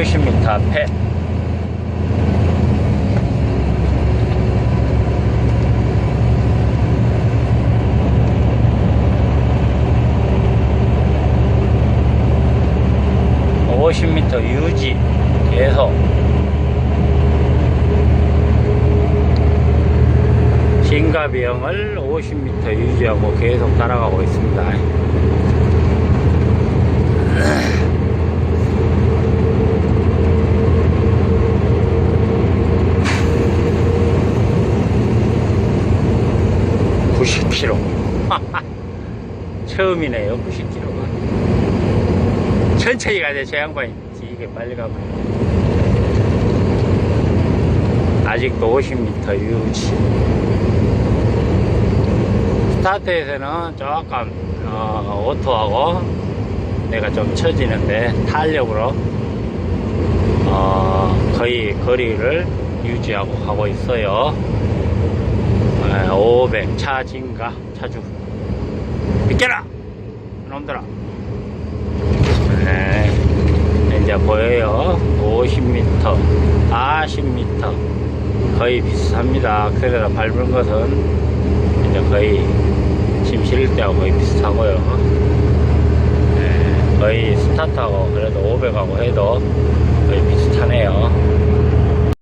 앞에 (50m) 유지 계속 신가비형을 50m 유지하고 계속 따라가고 있습니다. (90km) 처음이네요 (90km가) 천천히 가야 돼저 양반이. 이게 빨리 가고 아직도 50m 유지. 스타트에서는 조금 어, 오토하고 내가 좀 처지는데 탄력으로 어, 거의 거리를 유지하고 가고 있어요 500 차진가 차주 비켜라! 놈들아. 네, 이제 보여요. 50m 40m 거의 비슷합니다. 그래서 밟은 것은 이제 거의 짐 실을 때하고 거의 비슷하고요. 네, 거의 스타트하고 그래도 500하고 해도 거의 비슷하네요.